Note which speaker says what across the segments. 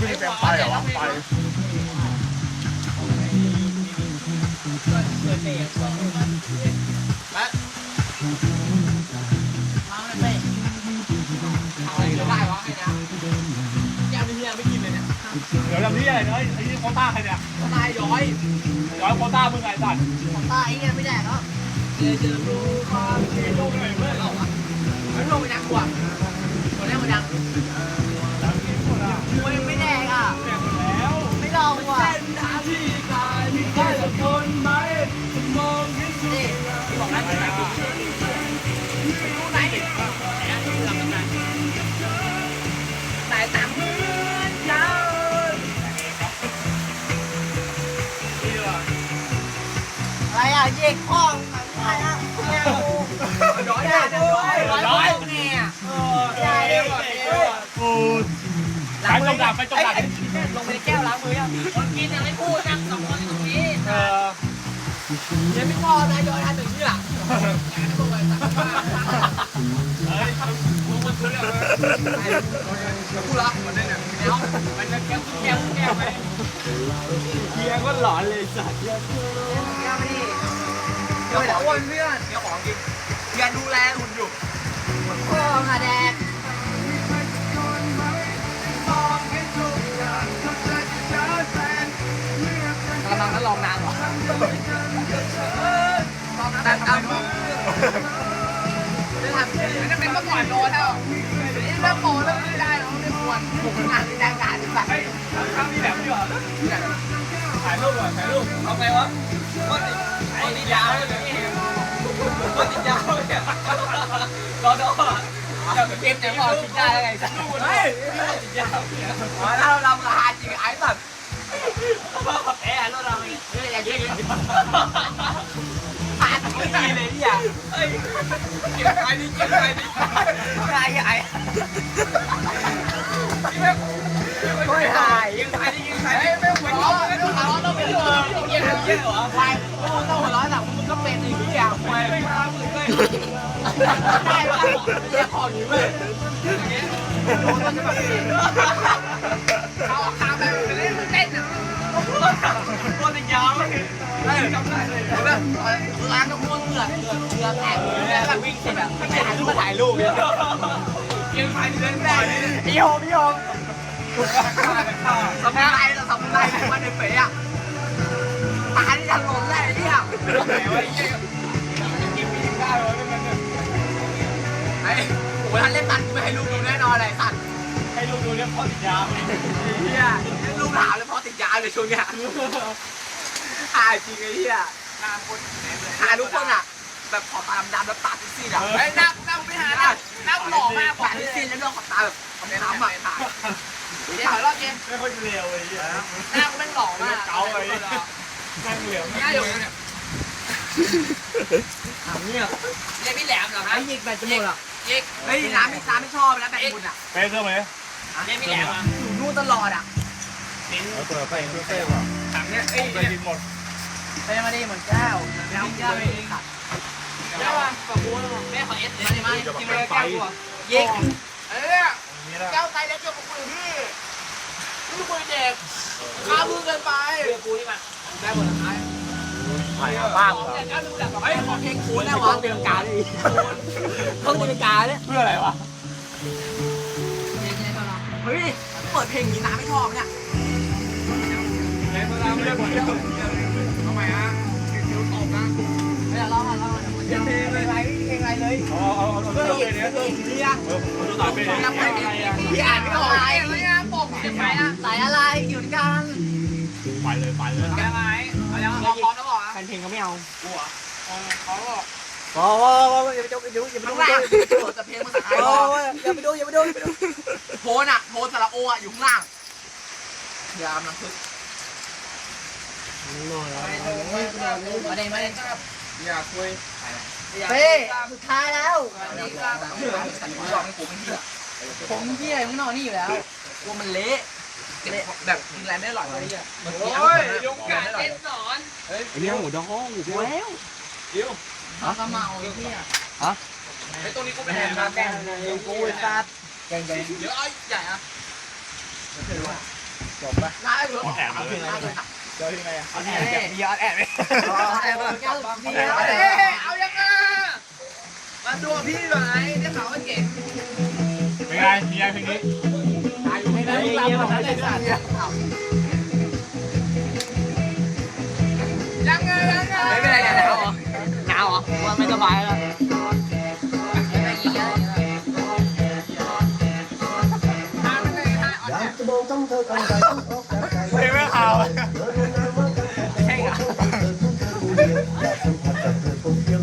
Speaker 1: พี่เต็มไปเหรอไปเดี๋ยวทำที่อะไรเนี่ยไอ้นี่โคต้าใครเนี่ย
Speaker 2: ตายย้อย
Speaker 1: ย้อยโคต้ามึงไงสัตว์
Speaker 2: ตายเงี้ยไม่แดกแล้วาม
Speaker 1: เจ
Speaker 2: อ
Speaker 1: โยกหน่อยเพื่
Speaker 2: อน
Speaker 1: เราไม่
Speaker 2: อะไรอะเย็กพ่องอะไรอะแมวย้อยได้ด้วยย้อยไงอะ
Speaker 1: เออเก๋ว่ะเก๋ว่ะโอ้ยไปจงดับไปจงดับ
Speaker 2: ลงไปในแก้วล้างมือยังคนกินยังไม่พูดนั่งสองคนอยู่ตรงนี้
Speaker 1: เออ
Speaker 2: ยังไม่พอนะย้อยอันหนึ่งนี่หละ
Speaker 1: เฮ้ยมึงมันคือเรื่อเลย
Speaker 2: พูดละมันได้เนี่ยเดี๋ยวมันจะแก้วแก้วแก้วไป
Speaker 1: เฮียก็หลอนเลยสัตว์
Speaker 2: เดี๋ยวขอ้วนเพื่อนเดี๋ยวของกินอย่าดูแลหุ่นอยู่พ่อมาแดกกำลังนั้นลองนานหรอแต่ตามจะทำจะเป็นเมื่อก่อนโดนแล้วนี่เริ่มโตเริ่มไม่ได้แล้วไม่ควรผมงานแรงงานที่แบบ
Speaker 1: เฮ้ยครั้งนี้แบบนี้เหรอถ่ายรูปก่อนถ่ายรูป
Speaker 3: เอาไงวะว่า ติดไอ้นี่ยาวเลยว่าติดยาวเลยรอดอ
Speaker 2: เดี๋ยวเกมจะพอกินได้แล้วไงสัก
Speaker 1: เฮ้ย
Speaker 3: ติดยาว
Speaker 2: อ๋อถ้าเราลำราคาจริงไอ้สัตว์
Speaker 3: แอะรถเราเนี่ย
Speaker 2: เรื่องอย่างนี้ผ่านไม่ดีเลยเนี่ย
Speaker 3: เฮ้ยเก็บใครดิเก็บใครดิ
Speaker 2: ใช่ไอ้
Speaker 3: ไม่ถ่ายยิงใครดิยิงใครไม่ไหว
Speaker 2: หัวเราะไม่หัวเราะต้องเป็นเรื่องยี่ยมเยี่ยมเหรอ ย่างไป
Speaker 3: ไม่ทำเลย
Speaker 2: ได้ปะเรียกคอหนีเลยโดนมันจะแบบนี้เขาขาแบบเล่นเต้นอะ
Speaker 3: ว่าติดยาวเลยเฮ้ยจำได้เลย
Speaker 2: แบบร้านก็ม้วนเหงื่อเหงื่อเหงื่อแตกเลยแบบวิ่งแบบไม่ถ่ายรูปมาถ่ายรูปเนี่ย
Speaker 3: ยิงใครดิเล่นได้
Speaker 2: พี่โฮพี่โฮสำนักไรเราสำนักไรมันในเป๋อะตาที่ถนนแหละเนี่ย
Speaker 3: ไหนวะยิ
Speaker 2: ไอ้โหท่านเล่นมันไม่ให้ลูกดูแน่นอนเลยสัตว์
Speaker 1: ให้ลูกดูเรื่องพ่อติดยา
Speaker 2: เฮียลูกหลานเลยเพราะติดยาเลยช่วงเนี้ยหาจริงไอ้เฮีย
Speaker 3: หน้าคนไหนเลย
Speaker 2: หาทุกคนอะ แบบขอบตาดำๆแล้วตาซีดๆอะไอ้หน้าหน้าไม่หาหน้าหน้าหล่อมากกว่าซีดแล้วเรื่องขอบตาแบบขอบตาใหม่ถ่ายเดี๋ยวขอรอบเกม
Speaker 1: ไม่ค่อยเร็วเลยเฮีย
Speaker 2: หน้าแม่งหล่อมาก
Speaker 1: เกาเลยนั่งเหลียว
Speaker 2: หน้าอยู่เนี่ย
Speaker 3: ถามเนี่ย
Speaker 2: เรียกพี่แหลมเหรอฮะ
Speaker 3: ยิงไปจมูกอ่ะ
Speaker 2: ยิกเฮ้ยน้ำไม่น้ำไม่ชอบแล้วแบ่งบุญอะ
Speaker 1: เป็นเรื่องไหม
Speaker 3: เรียกพี่แหลมอะ
Speaker 2: อยู่นู่นตลอดอะ
Speaker 1: เปิดไฟเต้ว่ะ
Speaker 3: ถามเนี่ยเอ้ย
Speaker 1: ไปกินหมด
Speaker 2: ไปมาดิเหมือนแก้วแล้วแก้วไปขัด
Speaker 3: แม่ว่าปะกูแม่ขอเอสเลยมาดิกินเลยแก้วกู
Speaker 2: ยิกเอ้ย
Speaker 1: นี่นะ
Speaker 2: แก้วไตแล้วเจ้าของคุยพี่ลูกมือเด็กข้ามือเกินไป
Speaker 3: เรือกูนี่มา
Speaker 2: ได้หมดเลย
Speaker 1: ถ่ายบ้า
Speaker 2: บ้าวดูแบบเฮ้ยขอเพลงคูนแล้ววะเตรียงกาเลยต้องเตรียงการเนี่ย
Speaker 1: เพื่ออะไรวะ
Speaker 2: เฮ้ยเปิดเพลงนี้น้ำไม่ชอบเนี่ย
Speaker 1: เล่นมาเล่นหมดแล้ว
Speaker 2: ทำไมฮะคิวตกนะเฮ้ยเล่ามาเล่ามาเพลงอะไรเพลงอะไรเลย
Speaker 1: เอาเอาเอาเอา
Speaker 2: เฮ้ย
Speaker 1: เอา
Speaker 2: เฮ้
Speaker 1: เป็น
Speaker 2: ย
Speaker 1: เนี้ย
Speaker 2: เฮ้ยเฮ้ย
Speaker 1: เออดูต่อเป็นเนี้ย
Speaker 2: พี่อ่านไม่ออกอะไรเลยนะปกจะไปอะสายอะไรอยู่ด้วยกัน
Speaker 1: ไปเลยไปเลย
Speaker 2: แกไหมเอายังลองพร้อมแล้วบอก นะ
Speaker 3: แฟนเพลงเขาไม่เอา
Speaker 1: กูอะ
Speaker 2: เขาบอก
Speaker 3: โอ้โหอย่าไปดูอย่าไปดูอย่าไป
Speaker 2: ข้าง
Speaker 3: ดู
Speaker 2: ล่างเปิดแต่เพลงภาษาไทย
Speaker 3: โอ้อย่าไปดูอย่าไปดูอย่าไปดู
Speaker 2: โพนอะโพนสระโออะอยู่ข้างล่างยามน้ำพึกมาเด้มาเด้
Speaker 3: อย่าคุย
Speaker 2: เฮ้สุดท้ายแล้วผมพี่อะไรมึงนอนนี่อยู่แล้วกลัวมันเละ แบบกินอะไรไม่อร่อยเลยอะ
Speaker 3: โอ้ยยุงกัดเล่นหนอน
Speaker 1: เลี้ยงหมูดองหมูแล้ว
Speaker 2: เขาก็เมาพี่อะ
Speaker 3: ไอ้ตรงนี้กูไปแทนมาแกง
Speaker 2: กูตัดแกงแกง
Speaker 3: เดี๋ยวไอ้ใหญ่อะ
Speaker 1: จบปะ
Speaker 2: น้าเหรอ
Speaker 1: แอบเลย
Speaker 2: น้าเลย
Speaker 1: เจอที่ไงอะ
Speaker 3: แอบแบบมีออดแอบไหม
Speaker 2: เอายังไงเอายังไงมาดูพี่หน่อยได้ข่าวว่าเก่ง
Speaker 1: เป็นไงมีไงเพลงนี้
Speaker 2: ยังไงยังไง
Speaker 3: ไม่เป็นไรอย่าหนาวเหรอหนาวเหรอว่าไม่สบายแล้ว
Speaker 4: อยากจะบอกต้องเธอต้องใจต้องออกจากใจ
Speaker 1: เพลงไม่ข่าว
Speaker 3: ใช่ค่ะ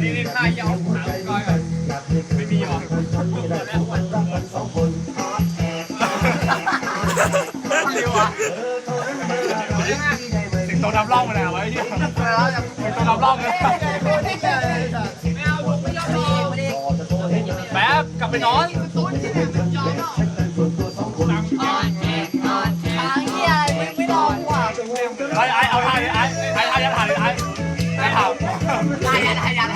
Speaker 1: นี่นี่ค่ายยาวหาก้อยก่อนไม่มีหรอ
Speaker 3: วะ
Speaker 1: สิงโตนำร่องมาแล้วไว้ที่สิงโตนำร่องเลยแป๊บกลับไปนอนไอ้ไอ้เอาท่าดิไอ้ไอ้ไอ้ยันถ่ายดิไอ้ไอ้ถ่าย
Speaker 3: ได้ยันได้ยัน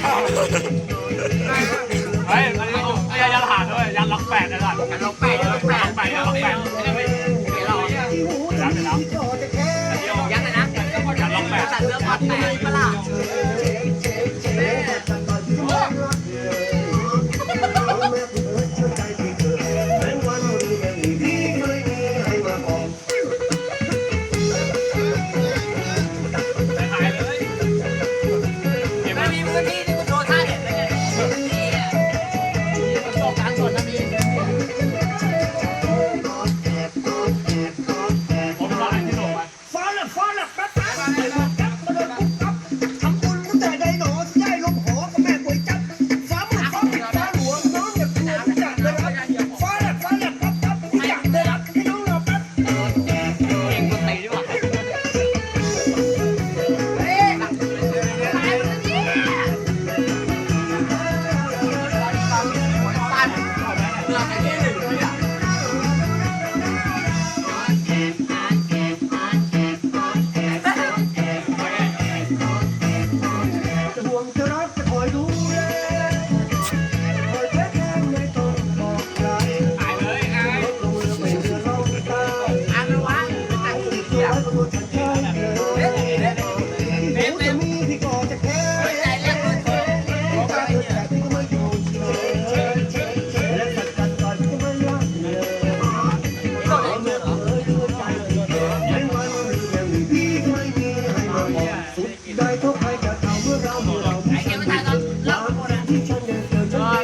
Speaker 1: เฮ้ยอันนี้ไอ้ยันถ่ายด้วยยันล็อกแปดนะล่ะ
Speaker 3: ลงแปดลงแป
Speaker 1: ล็อกแปดยันล็อกแปด
Speaker 2: Yeah.